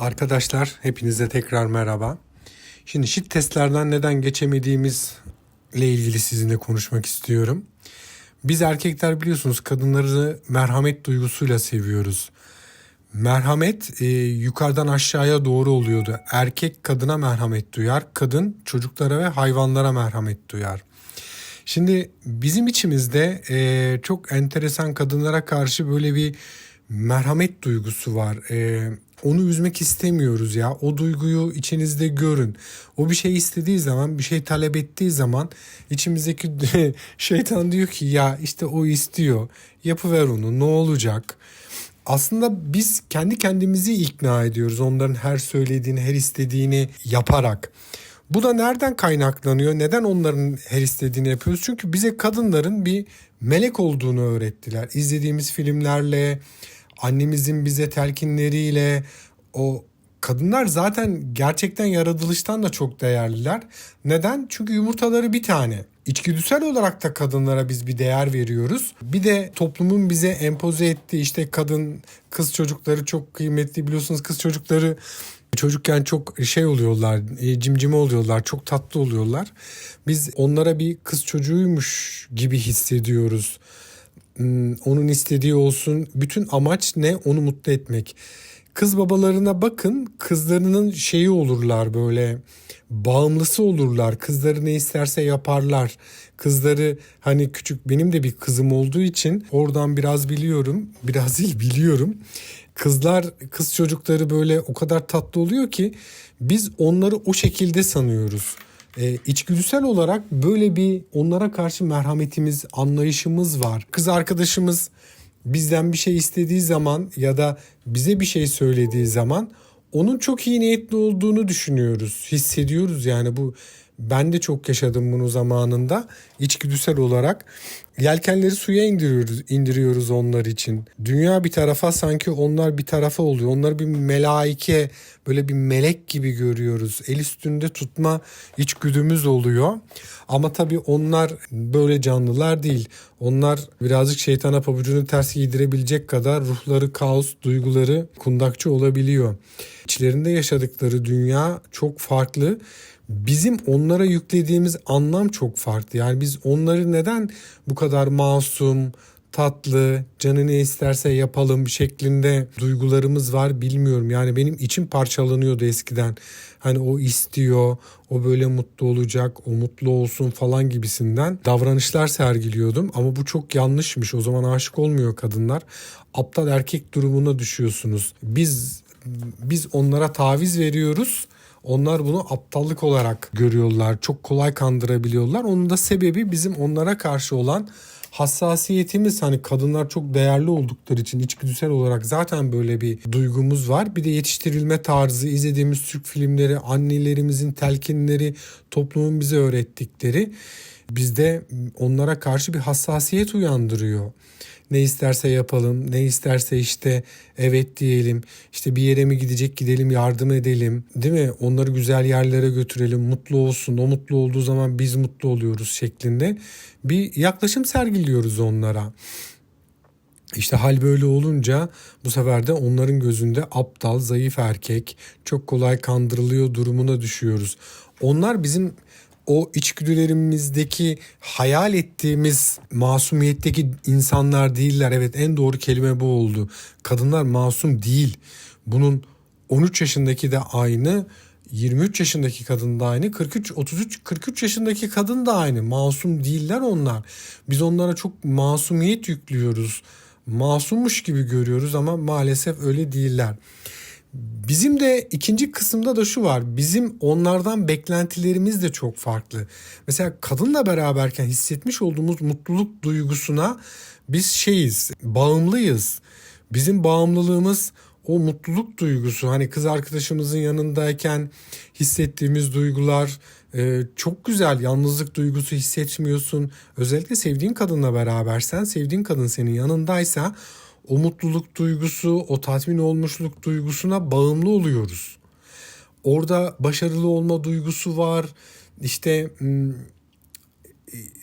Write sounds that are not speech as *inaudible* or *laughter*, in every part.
Arkadaşlar hepinize tekrar merhaba. Şimdi şit testlerden neden geçemediğimiz ile ilgili sizinle konuşmak istiyorum. Biz erkekler biliyorsunuz kadınları merhamet duygusuyla seviyoruz. Merhamet e, yukarıdan aşağıya doğru oluyordu. Erkek kadına merhamet duyar, kadın çocuklara ve hayvanlara merhamet duyar. Şimdi bizim içimizde e, çok enteresan kadınlara karşı böyle bir merhamet duygusu var. E, onu üzmek istemiyoruz ya. O duyguyu içinizde görün. O bir şey istediği zaman, bir şey talep ettiği zaman içimizdeki *laughs* şeytan diyor ki ya işte o istiyor. Yapıver onu ne olacak? Aslında biz kendi kendimizi ikna ediyoruz onların her söylediğini, her istediğini yaparak. Bu da nereden kaynaklanıyor? Neden onların her istediğini yapıyoruz? Çünkü bize kadınların bir melek olduğunu öğrettiler. İzlediğimiz filmlerle, annemizin bize telkinleriyle o kadınlar zaten gerçekten yaratılıştan da çok değerliler. Neden? Çünkü yumurtaları bir tane. İçgüdüsel olarak da kadınlara biz bir değer veriyoruz. Bir de toplumun bize empoze ettiği işte kadın, kız çocukları çok kıymetli biliyorsunuz kız çocukları çocukken çok şey oluyorlar, e, cimcime oluyorlar, çok tatlı oluyorlar. Biz onlara bir kız çocuğuymuş gibi hissediyoruz. Hmm, Onun istediği olsun. Bütün amaç ne? Onu mutlu etmek. Kız babalarına bakın, kızlarının şeyi olurlar böyle bağımlısı olurlar. Kızları ne isterse yaparlar. Kızları hani küçük benim de bir kızım olduğu için oradan biraz biliyorum. *laughs* Biraz değil biliyorum. Kızlar kız çocukları böyle o kadar tatlı oluyor ki biz onları o şekilde sanıyoruz. E, içgüdüsel olarak böyle bir onlara karşı merhametimiz, anlayışımız var. Kız arkadaşımız bizden bir şey istediği zaman ya da bize bir şey söylediği zaman onun çok iyi niyetli olduğunu düşünüyoruz, hissediyoruz yani bu ben de çok yaşadım bunu zamanında içgüdüsel olarak. Yelkenleri suya indiriyoruz, indiriyoruz onlar için. Dünya bir tarafa sanki onlar bir tarafa oluyor. Onları bir melaike, böyle bir melek gibi görüyoruz. El üstünde tutma içgüdümüz oluyor. Ama tabii onlar böyle canlılar değil. Onlar birazcık şeytana pabucunu ters giydirebilecek kadar ruhları kaos, duyguları kundakçı olabiliyor. İçlerinde yaşadıkları dünya çok farklı bizim onlara yüklediğimiz anlam çok farklı. Yani biz onları neden bu kadar masum, tatlı, canı ne isterse yapalım şeklinde duygularımız var bilmiyorum. Yani benim içim parçalanıyordu eskiden. Hani o istiyor, o böyle mutlu olacak, o mutlu olsun falan gibisinden davranışlar sergiliyordum. Ama bu çok yanlışmış. O zaman aşık olmuyor kadınlar. Aptal erkek durumuna düşüyorsunuz. Biz biz onlara taviz veriyoruz. Onlar bunu aptallık olarak görüyorlar. Çok kolay kandırabiliyorlar. Onun da sebebi bizim onlara karşı olan hassasiyetimiz hani kadınlar çok değerli oldukları için içgüdüsel olarak zaten böyle bir duygumuz var. Bir de yetiştirilme tarzı, izlediğimiz Türk filmleri, annelerimizin telkinleri, toplumun bize öğrettikleri bizde onlara karşı bir hassasiyet uyandırıyor. Ne isterse yapalım, ne isterse işte evet diyelim. İşte bir yere mi gidecek gidelim yardım edelim. Değil mi? Onları güzel yerlere götürelim, mutlu olsun. O mutlu olduğu zaman biz mutlu oluyoruz şeklinde bir yaklaşım sergiliyoruz onlara. İşte hal böyle olunca bu sefer de onların gözünde aptal, zayıf erkek, çok kolay kandırılıyor durumuna düşüyoruz. Onlar bizim o içgüdülerimizdeki hayal ettiğimiz masumiyetteki insanlar değiller. Evet en doğru kelime bu oldu. Kadınlar masum değil. Bunun 13 yaşındaki de aynı, 23 yaşındaki kadın da aynı, 43 33 43 yaşındaki kadın da aynı. Masum değiller onlar. Biz onlara çok masumiyet yüklüyoruz. Masummuş gibi görüyoruz ama maalesef öyle değiller. Bizim de ikinci kısımda da şu var. Bizim onlardan beklentilerimiz de çok farklı. Mesela kadınla beraberken hissetmiş olduğumuz mutluluk duygusuna biz şeyiz, bağımlıyız. Bizim bağımlılığımız o mutluluk duygusu. Hani kız arkadaşımızın yanındayken hissettiğimiz duygular e, çok güzel. Yalnızlık duygusu hissetmiyorsun. Özellikle sevdiğin kadınla berabersen, sevdiğin kadın senin yanındaysa o mutluluk duygusu, o tatmin olmuşluk duygusuna bağımlı oluyoruz. Orada başarılı olma duygusu var. İşte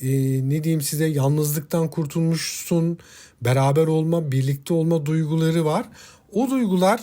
e, ne diyeyim size yalnızlıktan kurtulmuşsun. Beraber olma, birlikte olma duyguları var. O duygular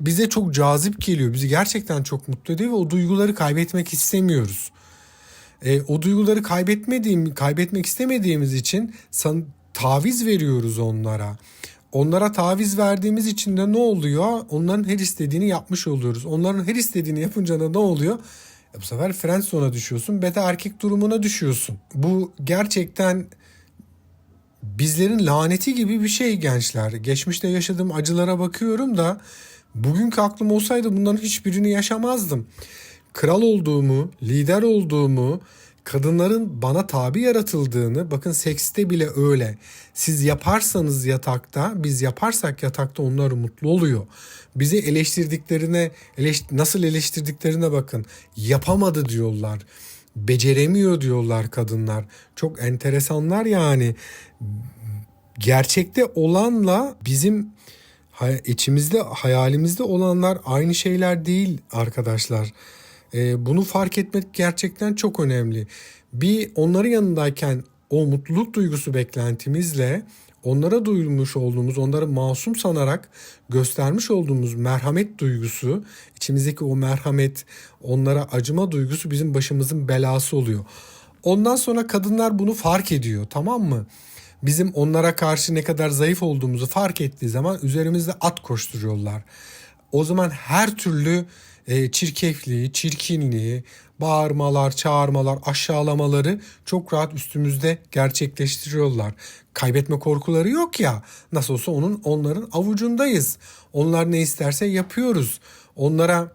bize çok cazip geliyor. Bizi gerçekten çok mutlu ediyor ve o duyguları kaybetmek istemiyoruz. E, o duyguları kaybetmediğim, kaybetmek istemediğimiz için san, taviz veriyoruz onlara. Onlara taviz verdiğimiz için de ne oluyor? Onların her istediğini yapmış oluyoruz. Onların her istediğini yapınca da ne oluyor? E, bu sefer friendzone'a düşüyorsun. Beta erkek durumuna düşüyorsun. Bu gerçekten bizlerin laneti gibi bir şey gençler. Geçmişte yaşadığım acılara bakıyorum da bugünkü aklım olsaydı bunların hiçbirini yaşamazdım. Kral olduğumu, lider olduğumu, kadınların bana tabi yaratıldığını, bakın sekste bile öyle. Siz yaparsanız yatakta, biz yaparsak yatakta onlar mutlu oluyor. Bizi eleştirdiklerine, eleş, nasıl eleştirdiklerine bakın. Yapamadı diyorlar. Beceremiyor diyorlar kadınlar. Çok enteresanlar yani gerçekte olanla bizim içimizde hayalimizde olanlar aynı şeyler değil arkadaşlar. Ee, bunu fark etmek gerçekten çok önemli. Bir onların yanındayken o mutluluk duygusu beklentimizle onlara duyulmuş olduğumuz, onları masum sanarak göstermiş olduğumuz merhamet duygusu, içimizdeki o merhamet, onlara acıma duygusu bizim başımızın belası oluyor. Ondan sonra kadınlar bunu fark ediyor, tamam mı? bizim onlara karşı ne kadar zayıf olduğumuzu fark ettiği zaman üzerimizde at koşturuyorlar. O zaman her türlü e, çirkefliği, çirkinliği, bağırmalar, çağırmalar, aşağılamaları çok rahat üstümüzde gerçekleştiriyorlar. Kaybetme korkuları yok ya. Nasıl olsa onun onların avucundayız. Onlar ne isterse yapıyoruz. Onlara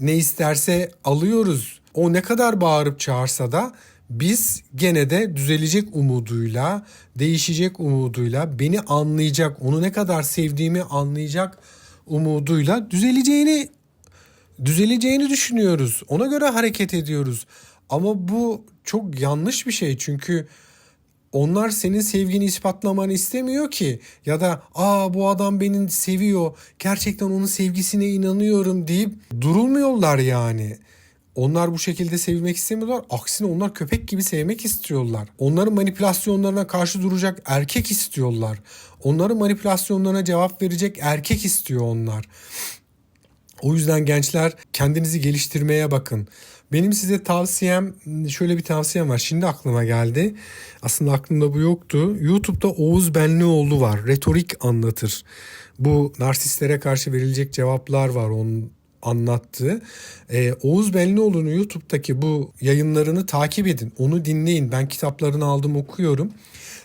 ne isterse alıyoruz. O ne kadar bağırıp çağırsa da biz gene de düzelecek umuduyla, değişecek umuduyla, beni anlayacak, onu ne kadar sevdiğimi anlayacak umuduyla düzeleceğini düzeleceğini düşünüyoruz. Ona göre hareket ediyoruz. Ama bu çok yanlış bir şey çünkü onlar senin sevgini ispatlamanı istemiyor ki ya da aa bu adam beni seviyor gerçekten onun sevgisine inanıyorum deyip durulmuyorlar yani. Onlar bu şekilde sevmek istemiyorlar. Aksine onlar köpek gibi sevmek istiyorlar. Onların manipülasyonlarına karşı duracak erkek istiyorlar. Onların manipülasyonlarına cevap verecek erkek istiyor onlar. O yüzden gençler kendinizi geliştirmeye bakın. Benim size tavsiyem şöyle bir tavsiyem var. Şimdi aklıma geldi. Aslında aklımda bu yoktu. YouTube'da Oğuz Benlioğlu var. Retorik anlatır. Bu narsistlere karşı verilecek cevaplar var. Onun anlattığı. Ee, Oğuz Benlioğlu'nun YouTube'daki bu yayınlarını takip edin. Onu dinleyin. Ben kitaplarını aldım okuyorum.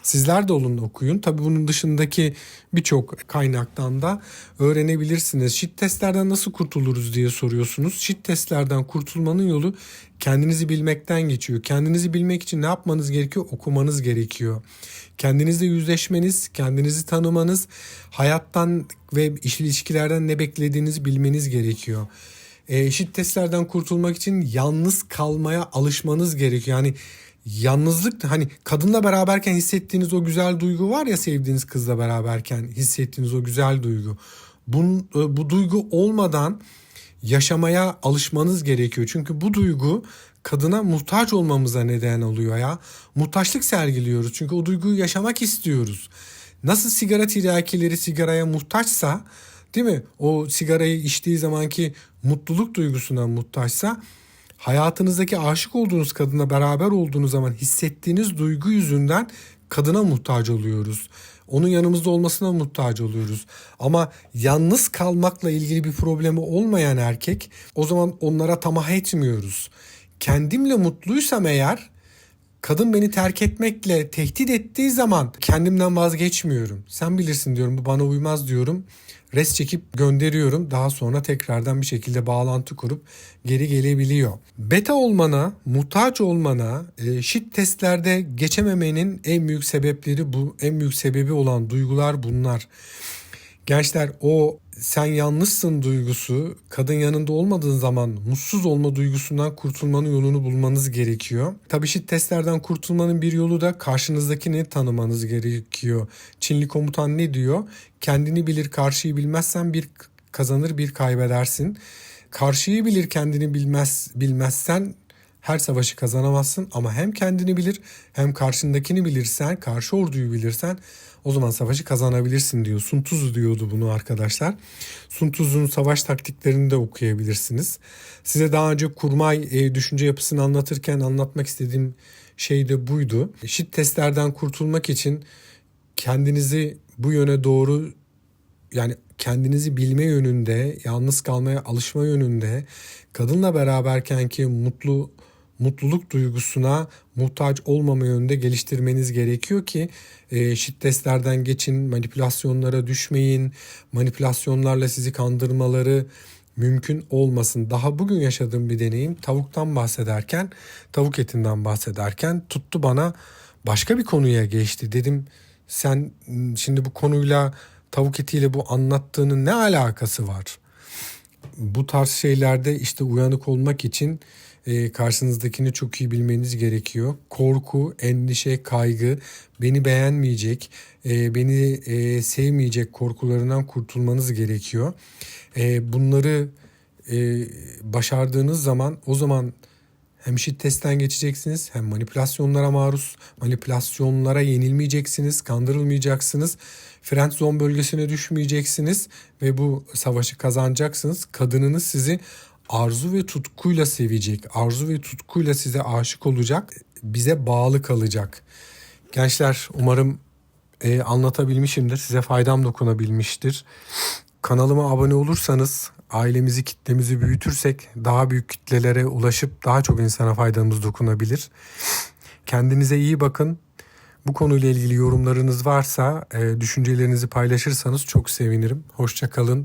Sizler de olun okuyun. Tabi bunun dışındaki birçok kaynaktan da öğrenebilirsiniz. Şit testlerden nasıl kurtuluruz diye soruyorsunuz. Şit testlerden kurtulmanın yolu kendinizi bilmekten geçiyor. Kendinizi bilmek için ne yapmanız gerekiyor? Okumanız gerekiyor. Kendinizle yüzleşmeniz, kendinizi tanımanız, hayattan ve iş ilişkilerden ne beklediğinizi bilmeniz gerekiyor. E, eşit testlerden kurtulmak için yalnız kalmaya alışmanız gerekiyor. Yani yalnızlık hani kadınla beraberken hissettiğiniz o güzel duygu var ya sevdiğiniz kızla beraberken hissettiğiniz o güzel duygu. Bunun, e, bu duygu olmadan yaşamaya alışmanız gerekiyor. Çünkü bu duygu kadına muhtaç olmamıza neden oluyor ya. Muhtaçlık sergiliyoruz çünkü o duyguyu yaşamak istiyoruz. Nasıl sigara tiryakileri sigaraya muhtaçsa değil mi? O sigarayı içtiği zamanki mutluluk duygusuna muhtaçsa hayatınızdaki aşık olduğunuz kadına beraber olduğunuz zaman hissettiğiniz duygu yüzünden kadına muhtaç oluyoruz. Onun yanımızda olmasına muhtaç oluyoruz. Ama yalnız kalmakla ilgili bir problemi olmayan erkek o zaman onlara tamah etmiyoruz. Kendimle mutluysam eğer kadın beni terk etmekle tehdit ettiği zaman kendimden vazgeçmiyorum. Sen bilirsin diyorum bu bana uymaz diyorum res çekip gönderiyorum. Daha sonra tekrardan bir şekilde bağlantı kurup geri gelebiliyor. Beta olmana, muhtaç olmana, e, shit testlerde geçememenin en büyük sebepleri bu. En büyük sebebi olan duygular bunlar. Gençler o sen yanlışsın duygusu kadın yanında olmadığın zaman mutsuz olma duygusundan kurtulmanın yolunu bulmanız gerekiyor. Tabii şit testlerden kurtulmanın bir yolu da karşınızdakini tanımanız gerekiyor. Çinli komutan ne diyor? Kendini bilir karşıyı bilmezsen bir kazanır bir kaybedersin. Karşıyı bilir kendini bilmez bilmezsen her savaşı kazanamazsın ama hem kendini bilir hem karşındakini bilirsen, karşı orduyu bilirsen o zaman savaşı kazanabilirsin diyor. Sun Tzu diyordu bunu arkadaşlar. Sun Tzu'nun savaş taktiklerini de okuyabilirsiniz. Size daha önce kurmay e, düşünce yapısını anlatırken anlatmak istediğim şey de buydu. Şit testlerden kurtulmak için kendinizi bu yöne doğru yani kendinizi bilme yönünde, yalnız kalmaya alışma yönünde, kadınla beraberken ki mutlu mutluluk duygusuna muhtaç olmama yönünde geliştirmeniz gerekiyor ki e, şit testlerden geçin, manipülasyonlara düşmeyin, manipülasyonlarla sizi kandırmaları mümkün olmasın. Daha bugün yaşadığım bir deneyim tavuktan bahsederken, tavuk etinden bahsederken tuttu bana başka bir konuya geçti. Dedim sen şimdi bu konuyla tavuk etiyle bu anlattığının ne alakası var? Bu tarz şeylerde işte uyanık olmak için e, karşınızdakini çok iyi bilmeniz gerekiyor. Korku, endişe, kaygı, beni beğenmeyecek, e, beni e, sevmeyecek korkularından kurtulmanız gerekiyor. E, bunları e, başardığınız zaman o zaman hem şit testten geçeceksiniz hem manipülasyonlara maruz, manipülasyonlara yenilmeyeceksiniz, kandırılmayacaksınız. Friend zone bölgesine düşmeyeceksiniz ve bu savaşı kazanacaksınız. Kadınınız sizi arzu ve tutkuyla sevecek, arzu ve tutkuyla size aşık olacak, bize bağlı kalacak. Gençler umarım e, anlatabilmişimdir, size faydam dokunabilmiştir. Kanalıma abone olursanız, ailemizi, kitlemizi büyütürsek daha büyük kitlelere ulaşıp daha çok insana faydamız dokunabilir. Kendinize iyi bakın. Bu konuyla ilgili yorumlarınız varsa, e, düşüncelerinizi paylaşırsanız çok sevinirim. Hoşça kalın,